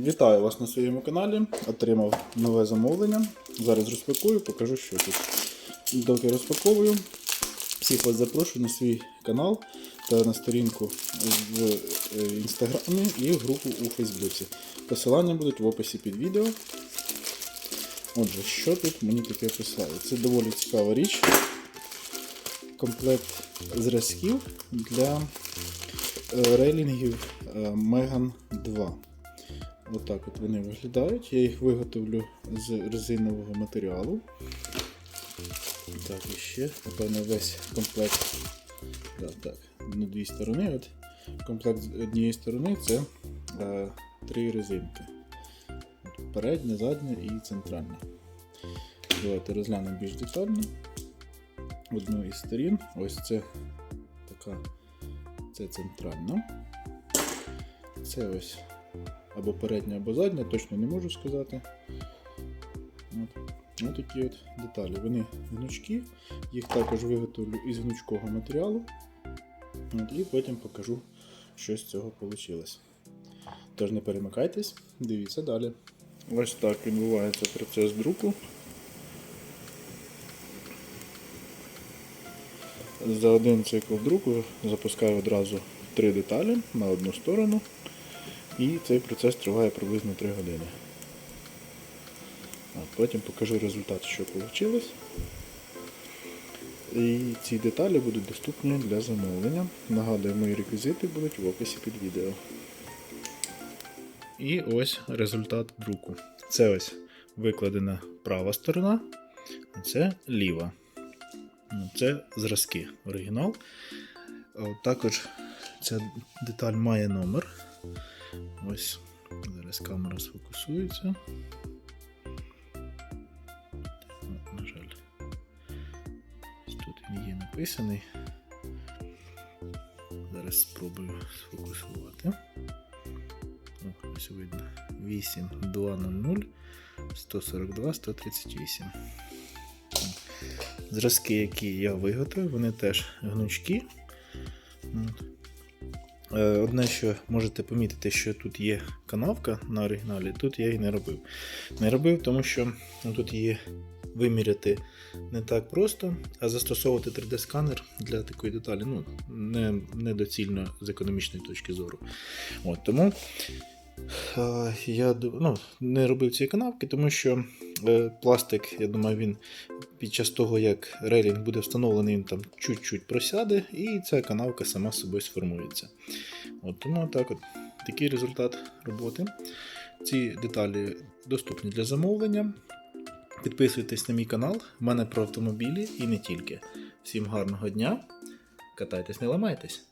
Вітаю вас на своєму каналі. Отримав нове замовлення. Зараз розпакую, покажу, що тут. Доки розпаковую, всіх вас запрошую на свій канал та на сторінку в е, інстаграмі і в групу у Фейсбуці. Посилання будуть в описі під відео. Отже, що тут мені таке прислали? Це доволі цікава річ. Комплект зразків для е, рейлінгів е, Megan 2. Отак от вони виглядають. Я їх виготовлю з резинового матеріалу. Так, і ще, напевно, весь комплект. Так, так, на дві сторони. От Комплект з однієї сторони це е, три резинки. Передня, задня і центральна. Давайте розглянемо більш детально. Одну із сторін. Ось це така. Це центральна. Це ось або передня, або задня, точно не можу сказати. Ось такі от деталі. Вони гнучкі, їх також виготовлю із гнучкого матеріалу. От, і потім покажу, що з цього вийшло. Тож не перемикайтесь, дивіться далі. Ось так відбувається процес друку. За один цикл друку запускаю одразу три деталі на одну сторону. І цей процес триває приблизно 3 години. От, потім покажу результат, що вийшло. І ці деталі будуть доступні для замовлення. Нагадую, мої реквізити будуть в описі під відео. І ось результат друку. Це ось викладена права сторона, а це ліва. Це зразки оригінал. Також ця деталь має номер. Ось зараз камера сфокусується. На жаль, тут він є написаний. Зараз спробую сфокусувати. Ось видно. 8, 2, 0, 142, 138. Зразки, які я виготовив, вони теж гнучкі. Е, Одне, що можете помітити, що тут є канавка на оригіналі, тут я її не робив. Не робив, тому що ну, тут її виміряти не так просто, а застосовувати 3D-сканер для такої деталі ну, не, недоцільно з економічної точки зору. От, Тому я ну, не робив цієї канавки, тому що е, пластик, я думаю, він під час того, як рейлінг буде встановлений, він там чуть-чуть просяде, і ця канавка сама собою сформується. От, тому так от, такий результат роботи. Ці деталі доступні для замовлення. Підписуйтесь на мій канал, в мене про автомобілі і не тільки. Всім гарного дня! Катайтесь, не ламайтесь!